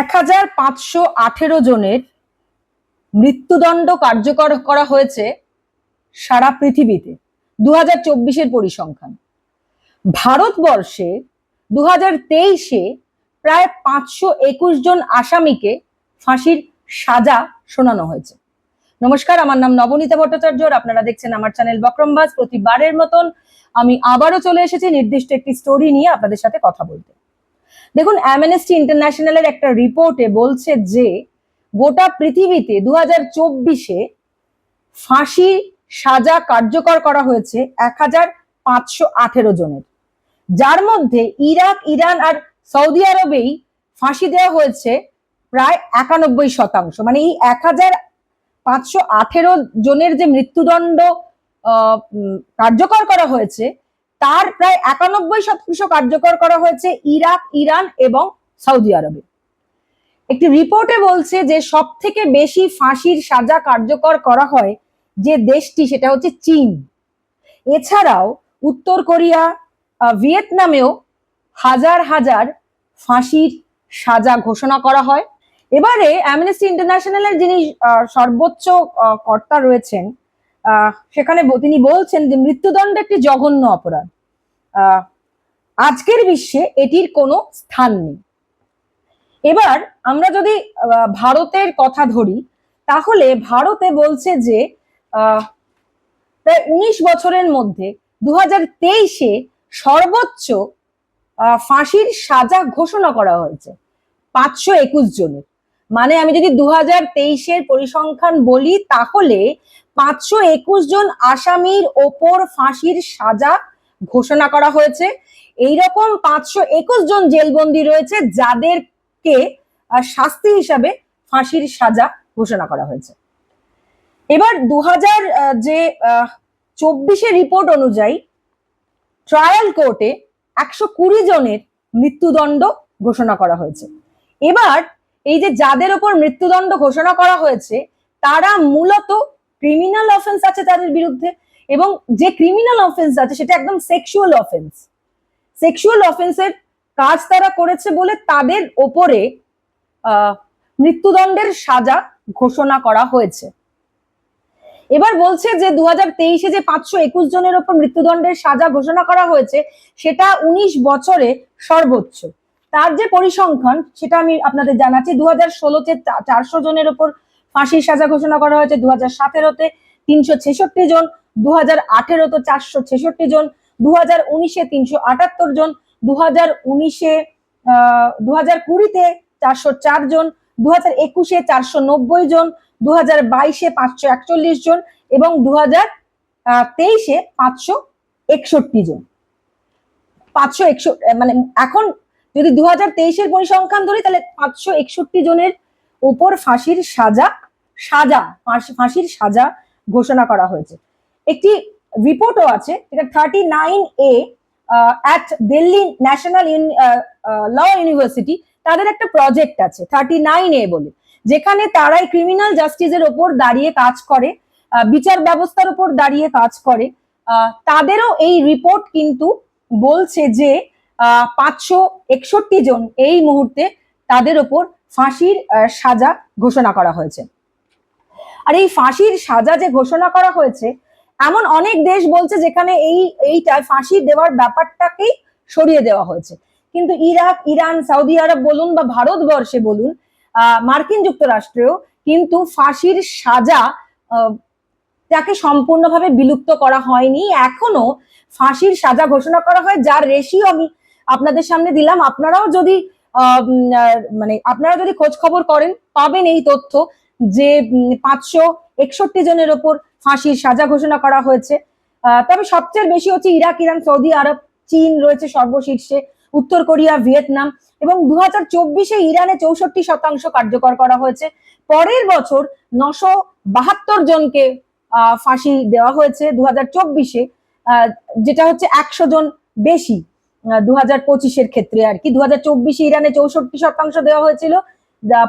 এক হাজার পাঁচশো আঠেরো জনের মৃত্যুদণ্ড কার্যকর করা হয়েছে সারা পৃথিবীতে দু হাজার চব্বিশের পরিসংখ্যান। ভারতবর্ষে দু হাজার তেইশে প্রায় পাঁচশো একুশ জন আসামিকে ফাঁসির সাজা শোনানো হয়েছে। নমস্কার, আমার নাম নবনীতা ভট্টাচার্য, আর আপনারা দেখছেন আমার চ্যানেল বক্রমবাস প্রতিবারের মতন আমি আবারও চলে এসেছি নির্দিষ্ট একটি স্টোরি নিয়ে আপনাদের সাথে কথা বলতে। দেখুন অ্যামনেস্টি ইন্টারন্যাশনালের একটা রিপোর্টে বলছে যে, গোটা পৃথিবীতে দু হাজার চব্বিশে ফাঁসি সাজা কার্যকর করা হয়েছে এক হাজার পাঁচশো আঠেরো জনের। যার মধ্যে ইরাক, ইরান আর সৌদি আরবেই ফাঁসি দেওয়া হয়েছে প্রায় একানব্বই শতাংশ। মানে এই এক হাজার পাঁচশো আঠেরো জনের যে মৃত্যুদণ্ড কার্যকর করা হয়েছে তার প্রায় একানব্বই শতাংশ কার্যকর করা হয়েছে ইরাক, ইরান এবং সৌদি আরবে। একটি রিপোর্টে বলছে যে সব থেকে বেশি ফাঁসির সাজা কার্যকর করা হয় যে দেশটি, সেটা হচ্ছে চীন। এছাড়াও উত্তর কোরিয়া ভিয়েতনামেও হাজার হাজার ফাঁসির সাজা ঘোষণা করা হয়। এবারে অ্যামনেস্টি ইন্টারন্যাশনালের যিনি সর্বোচ্চ কর্তা রয়েছেন সেখানে তিনি বলছেন যে মৃত্যুদণ্ড একটি জঘন্য অপরাধ। আজকের বিশ্বে এটির কোনো স্থান নেই। এবার আমরা যদি ভারতের কথা ধরি, তাহলে ভারতে বলছে যে প্রায় উনিশ বছরের মধ্যে দু হাজার তেইশে সর্বোচ্চ ফাঁসির সাজা ঘোষণা করা হয়েছে পাঁচশো একুশ জনের। মানে আমি যদি দু হাজার তেইশের পরিসংখ্যান বলি, তাহলে পাঁচশো একুশ জন আসামির ওপর ফাঁসির সাজা ঘোষণা করা হয়েছে। এইরকম পাঁচশো একুশ জন জেলবন্দি রয়েছে যাদেরকে শাস্তি হিসাবে ফাঁসির সাজা ঘোষণা করা হয়েছে। এবার দু হাজার যে চব্বিশে রিপোর্ট অনুযায়ী ট্রায়াল কোর্টে একশো কুড়ি জনের মৃত্যুদণ্ড ঘোষণা করা হয়েছে। এবার এই যে যাদের ওপর মৃত্যুদণ্ড ঘোষণা করা হয়েছে, তারা মূলত ক্রিমিনাল অফেন্স আছে তাদের বিরুদ্ধে। এবং যে ক্রিমিনাল অফেন্স আছে, সেটা একদম সেক্সুয়াল অফেন্স সেক্সুয়াল অফেন্সের কাজ তারা করেছে বলে তাদের ওপরে মৃত্যুদণ্ডের সাজা ঘোষণা করা হয়েছে। এবার বলছে যে দু হাজার তেইশে যে পাঁচশো একুশ জনের ওপর মৃত্যুদণ্ডের সাজা ঘোষণা করা হয়েছে, সেটা উনিশ বছরে সর্বোচ্চ। তার যে পরিসংখ্যান, সেটা আমি আপনাদের জানাচ্ছি দু হাজার ষোলোতে চারশো জনের ওপর ফাঁসির সাজা ঘোষণা করা হয়েছে দু হাজার সতেরোতে তিনশো ছেষট্টি জন দু হাজার চারশো ছেষট্টি জন দু হাজার উনিশে তিনশো আটাত্তর জন দু হাজার উনিশে দু হাজার কুড়িতে চারশো চার জন দু হাজার একুশে চারশো নব্বই জন দু হাজার বাইশে পাঁচশো একচল্লিশ জন এবং দু হাজার তেইশে পাঁচশো একষট্টি জন। পাঁচশো একষট্টি মানে এখন যদি দু হাজার তেইশের পরিসংখ্যান ধরি, তাহলে পাঁচশো একষট্টি জনের উপর ফাঁসির সাজা সাজা, ফাঁস- ফাঁসির সাজা ঘোষণা করা হয়েছে। একটি রিপোর্টও আছে, যেটা thirty nine A at Delhi National Law University তাদের একটা প্রজেক্ট আছে থার্টি নাইন এ বলে, যেখানে তারাই ক্রিমিনাল জাস্টিসের ওপর দাঁড়িয়ে কাজ করে বিচার ব্যবস্থার উপর দাঁড়িয়ে কাজ করে তাদেরও এই রিপোর্ট কিন্তু বলছে যে পাঁচশো একষট্টি জন এই মুহূর্তে তাদের ওপর ফাঁসির সাজা ঘোষণা করা হয়েছে। আর এই ফাঁসির সাজা যে ঘোষণা করা হয়েছে এমন অনেক দেশ বলছে যেখানে এই, এইটা ফাঁসি দেওয়ার ব্যাপারটাকেই সরিয়ে দেওয়া হয়েছে। কিন্তু ইরাক, ইরান, সৌদি আরব বলুন বা ভারতবর্ষে বলুন মার্কিন যুক্তরাষ্ট্রেও কিন্তু ফাঁসির সাজা তাকে সম্পূর্ণভাবে বিলুপ্ত করা হয়নি। এখনও ফাঁসির সাজা ঘোষণা করা হয়, যার রেশিও আমি আপনাদের সামনে দিলাম। আপনারাও যদি মানে আপনারা যদি খোঁজ খবর করেন, পাবেন এই তথ্য যে পাঁচশো একষট্টি জনের ওপর ফাঁসির সাজা ঘোষণা করা হয়েছে। তবে সবচেয়ে বেশি হচ্ছে ইরাক, ইরান, সৌদি আরব, চীন রয়েছে সর্বশীর্ষে, উত্তর কোরিয়া, ভিয়েতনাম এবং দু হাজার চব্বিশে ইরানে চৌষট্টি শতাংশ কার্যকর করা হয়েছে। পরের বছর নশো বাহাত্তর জনকে ফাঁসি দেওয়া হয়েছে দু হাজার চব্বিশে যেটা হচ্ছে একশো জন বেশি দু হাজার পঁচিশের ক্ষেত্রে আর কি। দু হাজার চব্বিশে ইরানে চৌষট্টি শতাংশ দেওয়া হয়েছিল।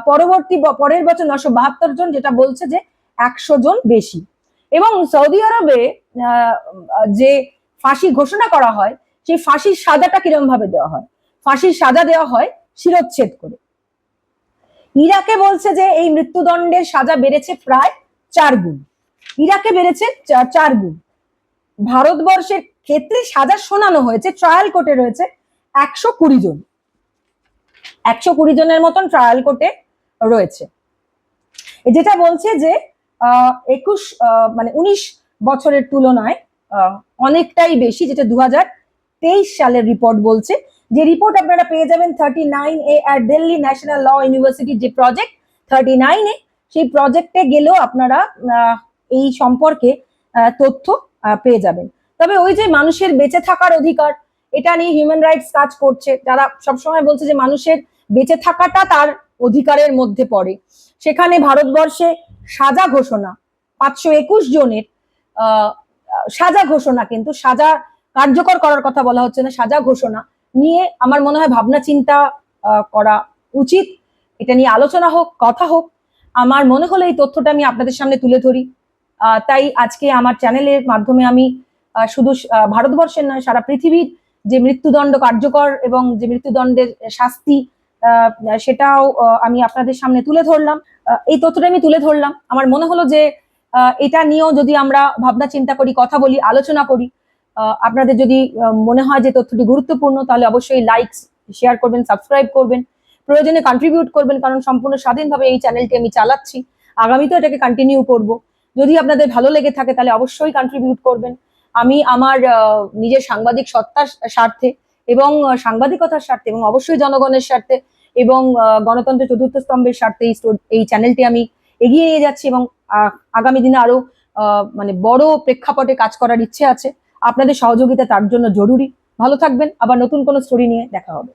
পরবর্তী পরের বছর নশো বাহাত্তর জন যেটা বলছে যে একশো জন বেশি। এবং সৌদি আরবে যে ফাঁসি ঘোষণা করা হয়, সেই ফাঁসির সাজাটা কিরম ভাবে দেওয়া হয়? ফাঁসির সাজা দেওয়া হয় শিরচ্ছেদ করে। ইরাকে বলছে যে এই মৃত্যুদণ্ডের সাজা বেড়েছে প্রায় চার গুণ। ইরাকে বেড়েছে চার গুণ। ভারতবর্ষের ক্ষেত্রে সাজা শোনানো হয়েছে ট্রায়াল কোর্টে রয়েছে একশো কুড়ি জন। একশো কুড়ি জনের মতন ট্রায়াল কোর্টে রয়েছে। যেটা বলছে যে একুশ মানে উনিশ বছরের তুলনায় অনেকটাই বেশি, যেটা দু তেইশ সালের রিপোর্ট বলছে। যে রিপোর্ট আপনারা পেয়ে যাবেন থার্টি নাইন এ আর দিল্লি ন্যাশনাল ল ইউনিভার্সিটির যে প্রজেক্ট থার্টি নাইন এ সেই প্রজেক্টে গেলেও আপনারা এই সম্পর্কে তথ্য পেয়ে যাবেন। তবে ওই যে মানুষের বেঁচে থাকার অধিকার, এটা নিয়ে হিউম্যান রাইটস কাজ করছে। যারা সবসময় বলছে যে মানুষের বেঁচে থাকাটা তার অধিকারের মধ্যে পড়ে। সেখানে ভারতবর্ষে সাজা ঘোষণা, পাঁচশো একুশ জনের সাজা ঘোষণা কিন্তু সাজা কার্যকর করার কথা বলা হচ্ছে না, সাজা ঘোষণা নিয়ে আমার মনে হয় ভাবনা চিন্তা করা উচিত। এটা নিয়ে আলোচনা হোক, কথা হোক, আমার মনে হলো এই তথ্যটা আমি আপনাদের সামনে তুলে ধরি। তাই আজকে আমার চ্যানেলের মাধ্যমে আমি শুধু ভারতবর্ষের নয়, সারা পৃথিবীর যে মৃত্যুদণ্ড কার্যকর এবং যে মৃত্যুদণ্ডের শাস্তি সেটাও আমি আপনাদের সামনে তুলে ধরলাম। এই তথ্যটা আমি তুলে ধরলাম। আমার মনে হলো যে এটা নিয়েও যদি আমরা ভাবনা চিন্তা করি, কথা বলি, আলোচনা করি আপনাদের যদি মনে হয় যে তথ্যটি গুরুত্বপূর্ণ, তাহলে অবশ্যই লাইক শেয়ার করবেন সাবস্ক্রাইব করবেন। প্রয়োজনে কন্ট্রিবিউট করবেন, কারণ সম্পূর্ণ স্বাধীনভাবে এই চ্যানেলটি আমি চালাচ্ছি। আগামীতেও এটাকে কন্টিনিউ করব। যদি আপনাদের ভালো লেগে থাকে, তাহলে অবশ্যই কন্ট্রিবিউট করবেন। আমি আমার নিজের সাংবাদিক সত্তার স্বার্থে এবং সাংবাদিকতার স্বার্থে এবং অবশ্যই জনগণের স্বার্থে এবং গণতন্ত্রের চতুর্থ স্তম্ভের স্বার্থে এই চ্যানেলটি আমি এগিয়ে নিয়ে যাচ্ছি এবং আগামী দিনে আরও মানে বড় প্রেক্ষাপটে কাজ করার ইচ্ছে আছে। আপনাদের সহযোগিতা তার জন্য জরুরি। ভালো থাকবেন। আবার নতুন কোনো স্টোরি নিয়ে দেখা হবে।